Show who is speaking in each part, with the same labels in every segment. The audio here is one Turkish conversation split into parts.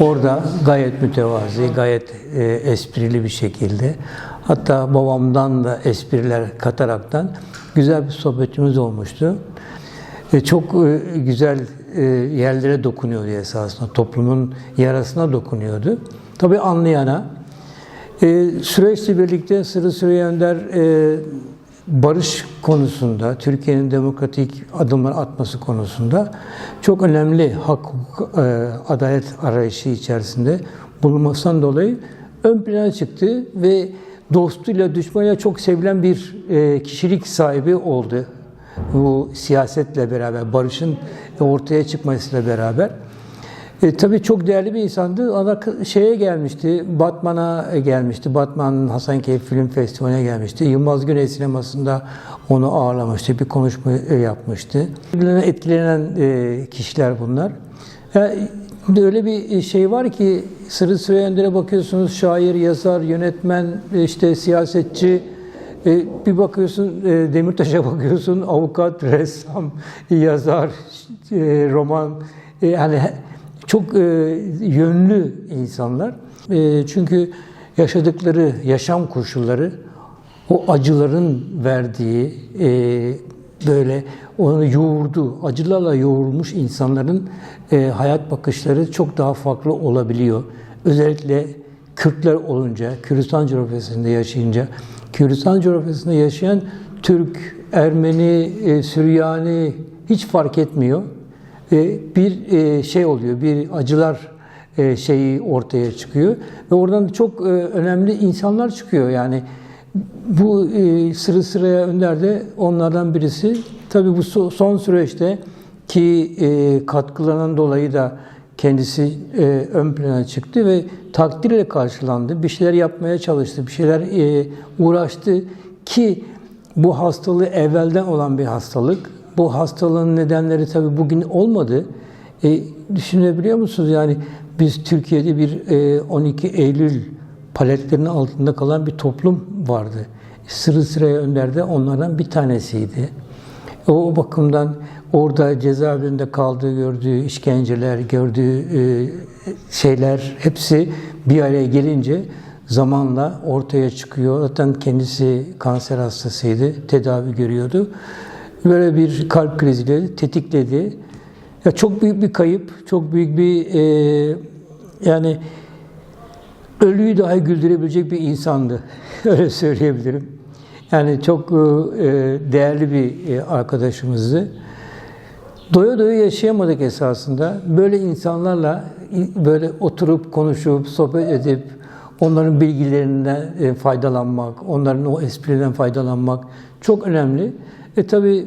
Speaker 1: Orada gayet mütevazi, gayet e, esprili bir şekilde hatta babamdan da espriler kataraktan güzel bir sohbetimiz olmuştu. E, çok e, güzel e, yerlere dokunuyordu esasında. Toplumun yarasına dokunuyordu. Tabii anlayana. E, süreçle birlikte Sırrı Süreyya Önder e, barış konusunda, Türkiye'nin demokratik adımlar atması konusunda çok önemli hak, hukuk, e, adalet arayışı içerisinde bulunmasından dolayı ön plana çıktı ve dostuyla düşmanıyla çok sevilen bir e, kişilik sahibi oldu. Bu siyasetle beraber, barışın ortaya çıkmasıyla beraber. E, tabii çok değerli bir insandı. Ana şeye gelmişti, Batman'a gelmişti. Batman Hasankeyf Film Festivali'ne gelmişti. Yılmaz Güney sinemasında onu ağırlamıştı. Bir konuşma e, yapmıştı. Birbirlerine etkilenen e, kişiler bunlar. Yani öyle bir şey var ki Sırrı Süreyya Önder'e bakıyorsunuz şair, yazar, yönetmen, işte siyasetçi, e, bir bakıyorsun e, Demirtaş'a bakıyorsun avukat, ressam, yazar, e, roman e, yani çok e, yönlü insanlar. E, çünkü yaşadıkları yaşam koşulları o acıların verdiği e, böyle onu yoğurdu, acılarla yoğrulmuş insanların e, hayat bakışları çok daha farklı olabiliyor. Özellikle Kürtler olunca, Kürdistan coğrafyasında yaşayınca, Kürdistan coğrafyasında yaşayan Türk, Ermeni, e, Süryani hiç fark etmiyor. E, bir e, şey oluyor, bir acılar e, şeyi ortaya çıkıyor ve oradan çok önemli insanlar çıkıyor. Yani bu sırı sıraya Önder de onlardan birisi. Tabii bu so- son süreçte ki katkılarından dolayı da kendisi ön plana çıktı ve takdirle karşılandı. Bir şeyler yapmaya çalıştı, bir şeyler uğraştı ki bu hastalığı evvelden olan bir hastalık. Bu hastalığın nedenleri tabii bugün olmadı. E, düşünebiliyor musunuz? Yani biz Türkiye'de bir e, 12 Eylül paletlerinin altında kalan bir toplum vardı. Sırı sıraya Önder de onlardan bir tanesiydi. O, o bakımdan orada cezaevinde kaldığı, gördüğü işkenceler, gördüğü e, şeyler hepsi bir araya gelince zamanla ortaya çıkıyor. Zaten kendisi kanser hastasıydı, tedavi görüyordu. Böyle bir kalp kriziyle tetikledi. Ya çok büyük bir kayıp, çok büyük bir e, yani ölüyü dahi güldürebilecek bir insandı. Öyle söyleyebilirim. Yani çok e, değerli bir e, arkadaşımızdı. Doya doya yaşayamadık esasında. Böyle insanlarla böyle oturup konuşup sohbet edip onların bilgilerinden e, faydalanmak, onların o espriden faydalanmak çok önemli. E tabi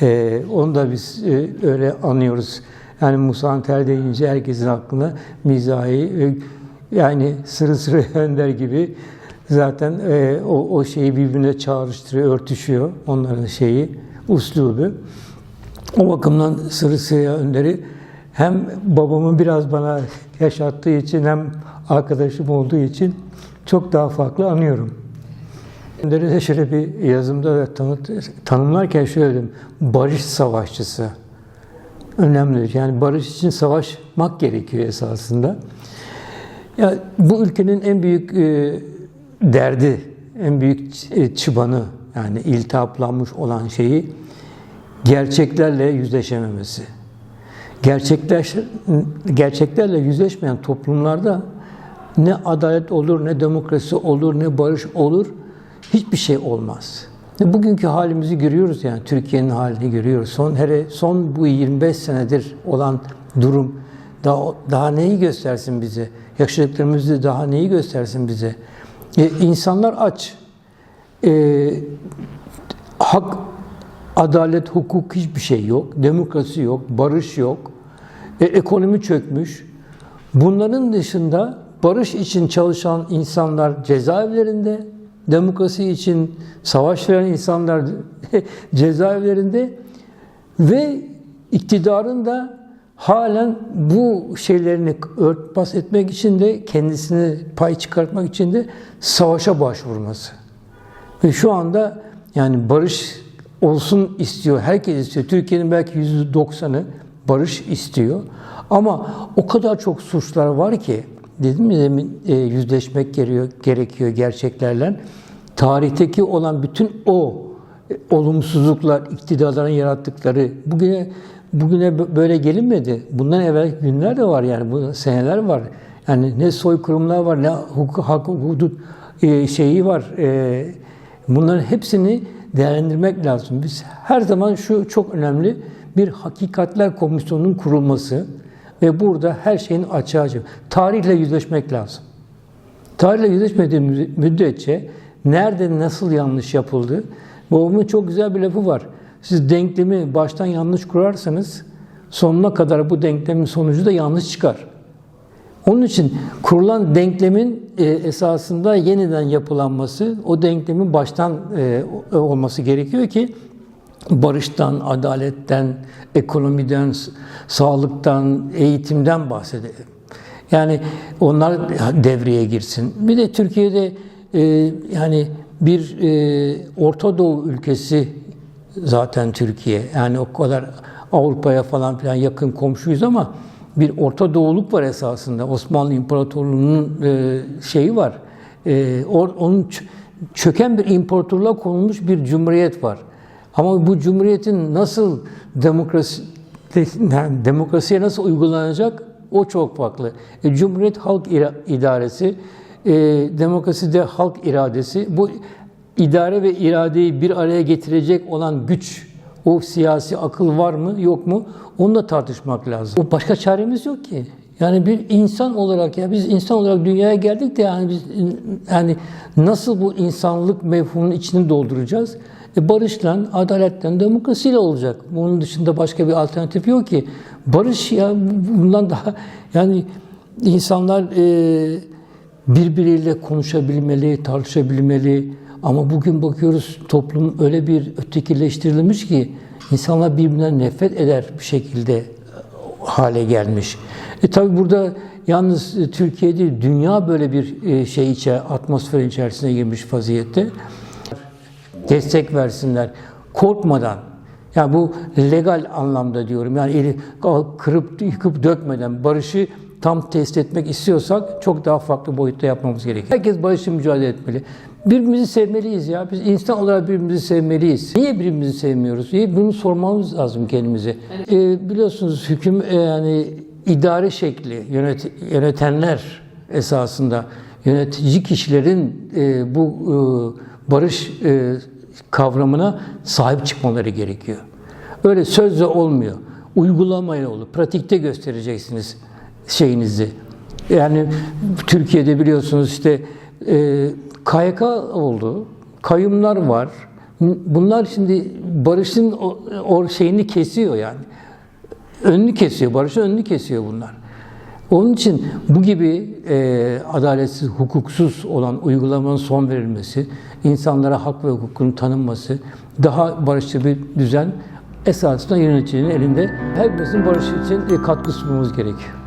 Speaker 1: e, onu da biz e, öyle anıyoruz. Yani Musa Anter deyince herkesin aklına mizahi, e, yani sırı sırı önder gibi zaten e, o, o şeyi birbirine çağrıştırıyor, örtüşüyor onların şeyi, uslubu. O bakımdan Sırrı Sırrı Önder'i hem babamın biraz bana yaşattığı için hem arkadaşım olduğu için çok daha farklı anıyorum. Önder'i de şöyle bir yazımda da tanıt, tanımlarken şöyle dedim, barış savaşçısı. Önemli. Yani barış için savaşmak gerekiyor esasında. Ya bu ülkenin en büyük e, derdi, en büyük e, çıbanı yani iltihaplanmış olan şeyi gerçeklerle yüzleşememesi. Gerçekler gerçeklerle yüzleşmeyen toplumlarda ne adalet olur, ne demokrasi olur, ne barış olur, hiçbir şey olmaz. Bugünkü halimizi görüyoruz yani Türkiye'nin halini görüyoruz. Son hele son bu 25 senedir olan durum daha daha neyi göstersin bize? Yaşadıklarımızı daha neyi göstersin bize? E, insanlar aç. E, hak, adalet, hukuk hiçbir şey yok. Demokrasi yok, barış yok. E, ekonomi çökmüş. Bunların dışında barış için çalışan insanlar cezaevlerinde, demokrasi için savaş veren insanlar cezaevlerinde ve iktidarın da halen bu şeylerini örtbas etmek için de kendisini pay çıkartmak için de savaşa başvurması. Ve şu anda yani barış olsun istiyor, herkes istiyor. Türkiye'nin belki %90'ı barış istiyor. Ama o kadar çok suçlar var ki dedim demin e, yüzleşmek gerekiyor, gerekiyor gerçeklerle. Tarihteki olan bütün o e, olumsuzluklar, iktidarların yarattıkları bugüne bugüne bö- böyle gelinmedi. Bundan evvel günler de var yani bu seneler var. Yani ne soykırımlar var, ne hukuk, hak, hudut e, şeyi var. Bunların hepsini değerlendirmek lazım. Biz her zaman şu çok önemli bir hakikatler komisyonunun kurulması ve burada her şeyin açığa çıkması. Tarihle yüzleşmek lazım. Tarihle yüzleşmediğimiz müddetçe nerede nasıl yanlış yapıldı? Babamın çok güzel bir lafı var. Siz denklemi baştan yanlış kurarsanız sonuna kadar bu denklemin sonucu da yanlış çıkar. Onun için kurulan denklemin e, esasında yeniden yapılanması, o denklemin baştan e, olması gerekiyor ki barıştan, adaletten, ekonomiden, sağlıktan, eğitimden bahsedelim. Yani onlar devreye girsin. Bir de Türkiye'de e, yani bir e, Orta Doğu ülkesi zaten Türkiye. Yani o kadar Avrupa'ya falan filan yakın komşuyuz ama bir Orta Doğuluk var esasında. Osmanlı İmparatorluğu'nun e, şeyi var. E, onun çöken bir imparatorluğa konulmuş bir cumhuriyet var. Ama bu cumhuriyetin nasıl demokrasi yani demokrasiye nasıl uygulanacak o çok farklı. E, Cumhuriyet halk idaresi, e, demokraside halk iradesi. Bu idare ve iradeyi bir araya getirecek olan güç, o siyasi akıl var mı yok mu? Onu da tartışmak lazım. O başka çaremiz yok ki. Yani bir insan olarak ya biz insan olarak dünyaya geldik de yani biz yani nasıl bu insanlık mefhumunun içini dolduracağız? E barışla, adaletle, demokrasiyle olacak. Bunun dışında başka bir alternatif yok ki. Barış ya bundan daha yani insanlar e, birbiriyle konuşabilmeli, tartışabilmeli. Ama bugün bakıyoruz toplum öyle bir ötekileştirilmiş ki insanlar birbirinden nefret eder bir şekilde hale gelmiş. E tabi burada yalnız e, Türkiye değil, dünya böyle bir e, şey içe, atmosfer içerisine girmiş vaziyette. Destek versinler, korkmadan. Yani bu legal anlamda diyorum. Yani eli kırıp yıkıp dökmeden barışı tam test etmek istiyorsak çok daha farklı boyutta yapmamız gerekiyor. Herkes barışı mücadele etmeli. Birbirimizi sevmeliyiz ya. Biz insan olarak birbirimizi sevmeliyiz. Niye birbirimizi sevmiyoruz? Niye? Bunu sormamız lazım kendimize. Ee, biliyorsunuz hüküm e, yani idare şekli, yönet, yönetenler esasında yönetici kişilerin e, bu e, barış e, kavramına sahip çıkmaları gerekiyor. Öyle sözle olmuyor. Uygulamayla olur. Pratikte göstereceksiniz şeyinizi. Yani Türkiye'de biliyorsunuz işte e, KYK oldu. Kayyumlar var. Bunlar şimdi barışın o, o şeyini kesiyor yani. Önünü kesiyor. Barışın önünü kesiyor bunlar. Onun için bu gibi e, adaletsiz, hukuksuz olan uygulamanın son verilmesi, insanlara hak ve hukukun tanınması, daha barışçı bir düzen esasında yöneticinin elinde. Hepimizin barış için katkı sunmamız gerekiyor.